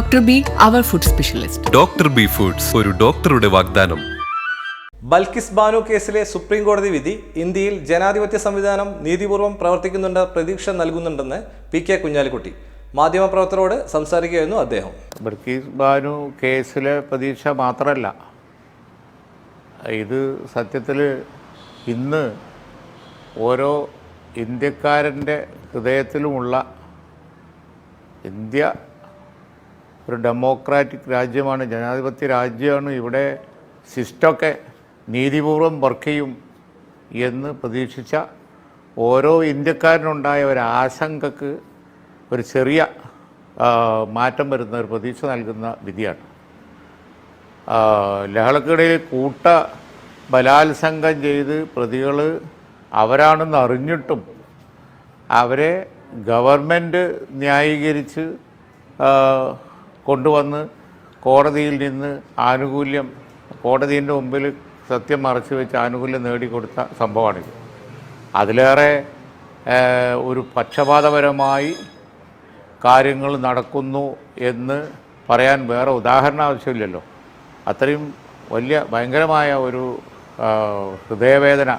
Dr. B food specialist doctor B foods ഒരു ഡോക്ടറുടെ വാഗ്ദാനം. ബൽക്കിസ് ബാനു കേസിലെ സുപ്രീം കോടതി വിധി ഇന്ത്യയിൽ ജനാധിപത്യ സംവിധാനം നീതിപൂർവം പ്രവർത്തിക്കുന്നുണ്ട് പ്രതീക്ഷ നൽകുന്നുണ്ടെന്ന് പി കെ കുഞ്ഞാലിക്കുട്ടി. മാധ്യമപ്രവർത്തകരോട് സംസാരിക്കുകയായിരുന്നു അദ്ദേഹം. ബൽക്കിസ് ബാനു കേസിലെ പ്രതീക്ഷ മാത്രമല്ല. ഇത് സത്യത്തിൽ ഇന്ന് ഓരോ ഇന്ത്യക്കാരന്റെ ഹൃദയത്തിലുമുള്ള ഇന്ത്യ ഒരു ഡെമോക്രാറ്റിക് രാജ്യമാണ് ജനാധിപത്യ രാജ്യമാണ്. ഇവിടെ സിസ്റ്റമൊക്കെ നീതിപൂർവം വർക്ക് ചെയ്യും എന്ന് പ്രതീക്ഷിച്ച ഓരോ ഇന്ത്യക്കാരനുണ്ടായ ഒരു ആശങ്കക്ക് ഒരു ചെറിയ മാറ്റം വരുന്ന ഒരു പ്രതീക്ഷ നൽകുന്ന വിധിയാണ്. ലഹളക്കിടയിൽ കൂട്ട ബലാത്സംഗം ചെയ്ത് പ്രതികൾ അവരാണെന്ന് അറിഞ്ഞിട്ടും അവരെ ഗവൺമെന്റ് ന്യായീകരിച്ച് കൊണ്ടുവന്ന് കോടതിയിൽ നിന്ന് ആനുകൂല്യം കോടതിന്റെ മുമ്പിൽ സത്യം മറച്ചു വെച്ച് ആനുകൂല്യം നേടിക്കൊടുത്ത സംഭവമാണിത്. അതിലേറെ ഒരു പക്ഷപാതപരമായി കാര്യങ്ങൾ നടക്കുന്നു എന്ന് പറയാൻ വേറെ ഉദാഹരണം ആവശ്യമില്ലല്ലോ. അത്രയും വലിയ ഭയങ്കരമായ ഒരു ഹൃദയവേദന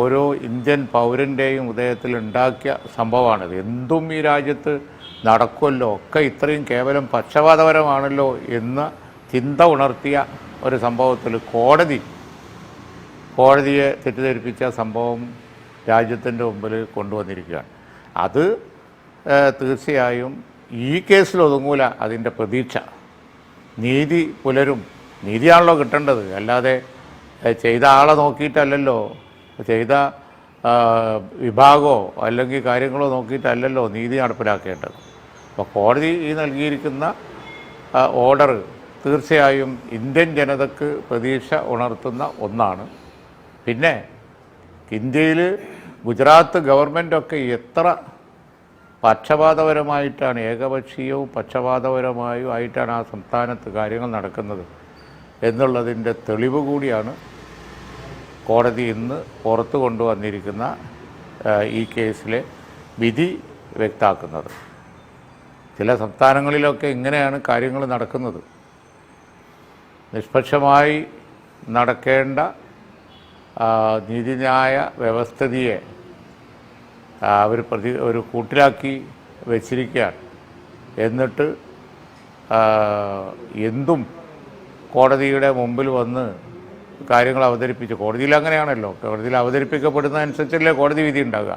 ഓരോ ഇന്ത്യൻ പൗരന്റെയും ഹൃദയത്തിൽ ഉണ്ടാക്കിയ സംഭവമാണിത്. എന്തും ഈ രാജ്യത്ത് നടക്കുമല്ലോ. ഒക്കെ ഇത്രയും കേവലം പക്ഷപാതപരമാണല്ലോ എന്ന് ചിന്ത ഉണർത്തിയ ഒരു സംഭവത്തിൽ കോടതി. കോടതിയെ തെറ്റിദ്ധരിപ്പിച്ച സംഭവം രാജ്യത്തിന്റെ മുമ്പിൽ കൊണ്ടുവന്നിരിക്കുകയാണ്. അത് തീർച്ചയായും ഈ കേസിൽ ഒതുങ്ങൂല അതിന്റെ പ്രതീക്ഷ. നീതി പുലരും. നീതിയാണല്ലോ കിട്ടേണ്ടത്. അല്ലാതെ ചെയ്ത ആളെ നോക്കിയിട്ടല്ലല്ലോ. ചെയ്ത വിഭാഗമോ അല്ലെങ്കിൽ കാര്യങ്ങളോ നോക്കിയിട്ടല്ലല്ലോ നീതി നടപ്പിലാക്കേണ്ടത്. അപ്പോൾ കോടതി ഈ നൽകിയിരിക്കുന്ന ഓർഡർ തീർച്ചയായും ഇന്ത്യൻ ജനതക്ക് പ്രതീക്ഷ ഉണർത്തുന്ന ഒന്നാണ്. പിന്നെ ഇന്ത്യയിൽ ഗുജറാത്ത് ഗവൺമെന്റൊക്കെ എത്ര പക്ഷപാതപരമായിട്ടാണ് ഏകപക്ഷീയവും പക്ഷപാതപരമായും ആയിട്ടാണ് ആ സംസ്ഥാനത്ത് കാര്യങ്ങൾ നടക്കുന്നത് എന്നുള്ളതിന്റെ തെളിവ് കൂടിയാണ് കോടതി ഇന്ന് പുറത്തു കൊണ്ടുവന്നിരിക്കുന്ന ഈ കേസിലെ വിധി വ്യക്താക്കുന്നത്. ചില സംസ്ഥാനങ്ങളിലൊക്കെ ഇങ്ങനെയാണ് കാര്യങ്ങൾ നടക്കുന്നത്. നിഷ്പക്ഷമായി നടക്കേണ്ട നീതിന്യായ വ്യവസ്ഥിതിയെ അവർ പ്രതി ഒരു കൂട്ടിലാക്കി വച്ചിരിക്കുകയാണ്. എന്നിട്ട് എന്തും കോടതിയുടെ മുമ്പിൽ വന്ന് കാര്യങ്ങൾ അവതരിപ്പിച്ച് കോടതിയിൽ അങ്ങനെയാണല്ലോ കോടതിയിൽ അവതരിപ്പിക്കപ്പെടുന്നതനുസരിച്ചല്ലേ കോടതി വിധി ഉണ്ടാകുക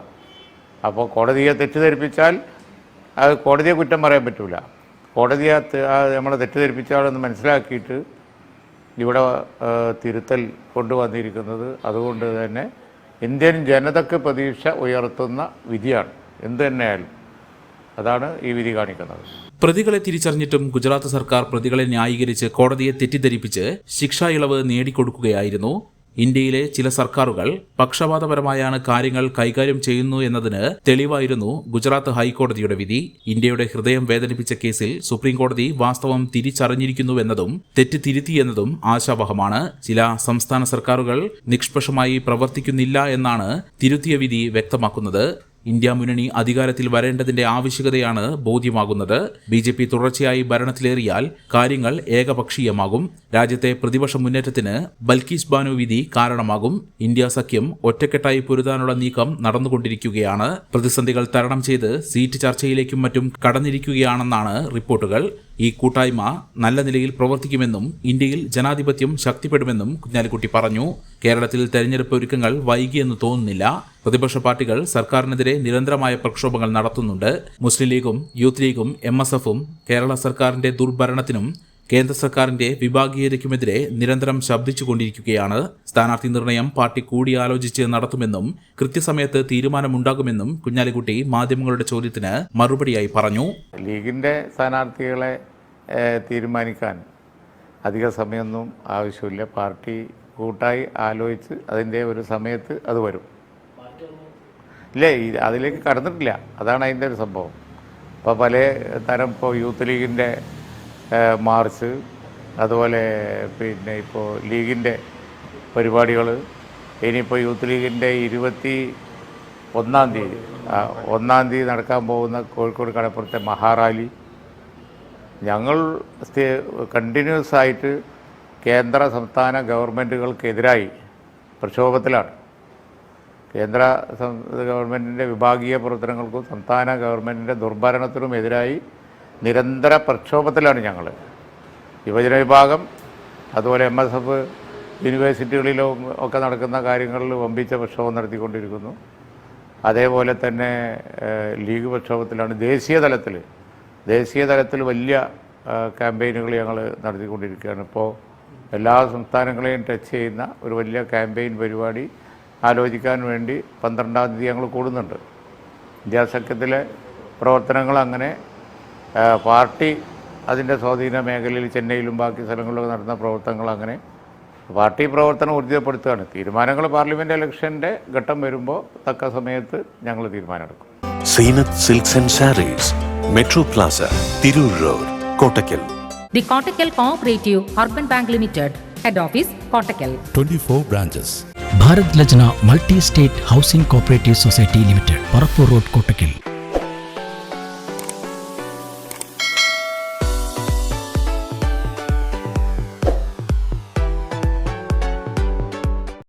അപ്പോൾ കോടതിയെ തെറ്റിദ്ധരിപ്പിച്ചാൽ അത് കോടതിയെ കുറ്റം പറയാൻ പറ്റില്ല കോടതിയെ നമ്മളെ ആ നമ്മളെ തെറ്റിദ്ധരിപ്പിച്ചാളെന്ന് മനസ്സിലാക്കിയിട്ട് ഇവിടെ തിരുത്തൽ കൊണ്ടുവന്നിരിക്കുന്നത് അതുകൊണ്ട് തന്നെ ഇന്ത്യൻ ജനതയ്ക്ക് പ്രതീക്ഷ ഉയർത്തുന്ന വിധിയാണ്. എന്ത് തന്നെയായാലും അതാണ് ഈ വിധി കാണിക്കുന്നത്. പ്രതികളെ തിരിച്ചറിഞ്ഞിട്ടും ഗുജറാത്ത് സർക്കാർ പ്രതികളെ ന്യായീകരിച്ച് കോടതിയെ തെറ്റിദ്ധരിപ്പിച്ച് ശിക്ഷാ ഇളവ് നേടിക്കൊടുക്കുകയായിരുന്നു ഇന്ത്യയിലെ ചില സർക്കാരുകൾ പക്ഷപാതപരമായാണ് കാര്യങ്ങൾ കൈകാര്യം ചെയ്യുന്നു എന്നതിന് തെളിവായിരുന്നു ഗുജറാത്ത് ഹൈക്കോടതിയുടെ വിധി. ഇന്ത്യയുടെ ഹൃദയം വേദനിപ്പിച്ച കേസിൽ സുപ്രീംകോടതി വാസ്തവം തിരിച്ചറിഞ്ഞിരിക്കുന്നുവെന്നതും തെറ്റുതിരുത്തിയെന്നതും ആശാവഹമാണ്. ചില സംസ്ഥാന സർക്കാരുകൾ നിഷ്പക്ഷമായി പ്രവർത്തിക്കുന്നില്ല എന്നാണ് തിരുത്തിയ വിധി വ്യക്തമാക്കുന്നത്. ഇന്ത്യ മുന്നണി അധികാരത്തിൽ വരേണ്ടതിന്റെ ആവശ്യകതയാണ് ബോധ്യമാകുന്നത്. ബി ജെ പി തുടർച്ചയായി ഭരണത്തിലേറിയാൽ കാര്യങ്ങൾ ഏകപക്ഷീയമാകും. രാജ്യത്തെ പ്രതിപക്ഷ മുന്നേറ്റത്തിന് ബൽക്കീസ് ബാനു വിധി കാരണമാകും. ഇന്ത്യ സഖ്യം ഒറ്റക്കെട്ടായി പൊരുതാനുള്ള നീക്കം നടന്നുകൊണ്ടിരിക്കുകയാണ്. പ്രതിസന്ധികൾ തരണം ചെയ്ത് സീറ്റ് ചർച്ചയിലേക്കും മറ്റും കടന്നിരിക്കുകയാണെന്നാണ് റിപ്പോർട്ടുകൾ. ഈ കൂട്ടായ്മ നല്ല നിലയിൽ പ്രവർത്തിക്കുമെന്നും ഇന്ത്യയിൽ ജനാധിപത്യം ശക്തിപ്പെടുമെന്നും കുഞ്ഞാലിക്കുട്ടി പറഞ്ഞു. കേരളത്തിൽ തെരഞ്ഞെടുപ്പ് ഒരുക്കങ്ങൾ വൈകിയെന്ന് തോന്നുന്നില്ല. പ്രതിപക്ഷ പാർട്ടികൾ സർക്കാരിനെതിരെ നിരന്തരമായ പ്രക്ഷോഭങ്ങൾ നടത്തുന്നുണ്ട്. മുസ്ലിം ലീഗും യൂത്ത് ലീഗും എം കേരള സർക്കാരിന്റെ ദുർഭരണത്തിനും കേന്ദ്ര സർക്കാരിന്റെ വിഭാഗീയതയ്ക്കുമെതിരെ നിരന്തരം ശബ്ദിച്ചുകൊണ്ടിരിക്കുകയാണ്. സ്ഥാനാർത്ഥി നിർണയം പാർട്ടി കൂടിയാലോചിച്ച് നടത്തുമെന്നും കൃത്യസമയത്ത് തീരുമാനമുണ്ടാകുമെന്നും കുഞ്ഞാലിക്കുട്ടി മാധ്യമങ്ങളുടെ ചോദ്യത്തിന് മറുപടിയായി പറഞ്ഞു. ലീഗിന്റെ സ്ഥാനാർത്ഥികളെ തീരുമാനിക്കാൻ അധിക സമയമൊന്നും ആവശ്യമില്ല. പാർട്ടി കൂട്ടായി ആലോചിച്ച് അതിന്റെ ഒരു സമയത്ത് അത് വരും. ഇല്ല അതിലേക്ക് കടന്നിട്ടില്ല. അതാണ് അതിന്റെ ഒരു സംഭവം. ഇപ്പോൾ പല തരം ഇപ്പോൾ യൂത്ത് ലീഗിന്റെ മാർച്ച് അതുപോലെ പിന്നെ ഇപ്പോൾ ലീഗിന്റെ പരിപാടികൾ ഇനിയിപ്പോൾ യൂത്ത് ലീഗിന്റെ ഇരുപത്തി ഒന്നാം തീയതി. ഒന്നാം തീയതി നടക്കാൻ പോകുന്ന കോഴിക്കോട് കടപ്പുറത്തെ മഹാറാലി. ഞങ്ങൾ കണ്ടിന്യൂസ് ആയിട്ട് കേന്ദ്ര സംസ്ഥാന ഗവൺമെന്റുകൾക്കെതിരായി പ്രക്ഷോഭത്തിലാണ്. കേന്ദ്ര ഗവൺമെന്റിന്റെ വിഭാഗീയ പ്രവർത്തനങ്ങൾക്കും സംസ്ഥാന ഗവൺമെന്റിന്റെ ദുർഭരണത്തിനും എതിരായി നിരന്തര പ്രക്ഷോഭത്തിലാണ് ഞങ്ങൾ യുവജന വിഭാഗം അതുപോലെ എം എസ് എഫ് യൂണിവേഴ്സിറ്റികളിലും ഒക്കെ നടക്കുന്ന കാര്യങ്ങളിൽ വമ്പിച്ച പ്രക്ഷോഭം നടത്തിക്കൊണ്ടിരിക്കുന്നു. അതേപോലെ തന്നെ ലീഗ് പ്രക്ഷോഭത്തിലാണ് ദേശീയ തലത്തിൽ ദേശീയ തലത്തിൽ വലിയ ക്യാമ്പയിനുകൾ ഞങ്ങൾ നടത്തിക്കൊണ്ടിരിക്കുകയാണ്. ഇപ്പോൾ എല്ലാ സംസ്ഥാനങ്ങളെയും ടച്ച് ചെയ്യുന്ന ഒരു വലിയ ക്യാമ്പയിൻ പരിപാടി ആലോചിക്കാൻ വേണ്ടി പന്ത്രണ്ടാം തീയതി ഞങ്ങൾ കൂടുന്നുണ്ട്. വിദ്യാസഖ്യത്തിലെ സഖ്യത്തിലെ പ്രവർത്തനങ്ങൾ അങ്ങനെ പാർട്ടി അതിന്റെ സ്വാധീന മേഖലയിൽ ചെന്നൈയിലും ബാക്കി സ്ഥലങ്ങളിലൊക്കെ നടന്ന പ്രവർത്തനങ്ങൾ അങ്ങനെ പാർട്ടി പ്രവർത്തനം ഊർജിതപ്പെടുത്തുകയാണ്. തീരുമാനങ്ങൾ പാർലമെന്റ് ഇലക്ഷന്റെ ഘട്ടം വരുമ്പോൾ തക്ക സമയത്ത് ഞങ്ങൾ തീരുമാനമെടുക്കും. Seenath silks and sarees metro plaza Tirur road Kottakkal the Kottakkal cooperative urban bank limited head office Kottakkal 24 branches. Bharat Lajna multi state housing cooperative society limited Parappur road Kottakkal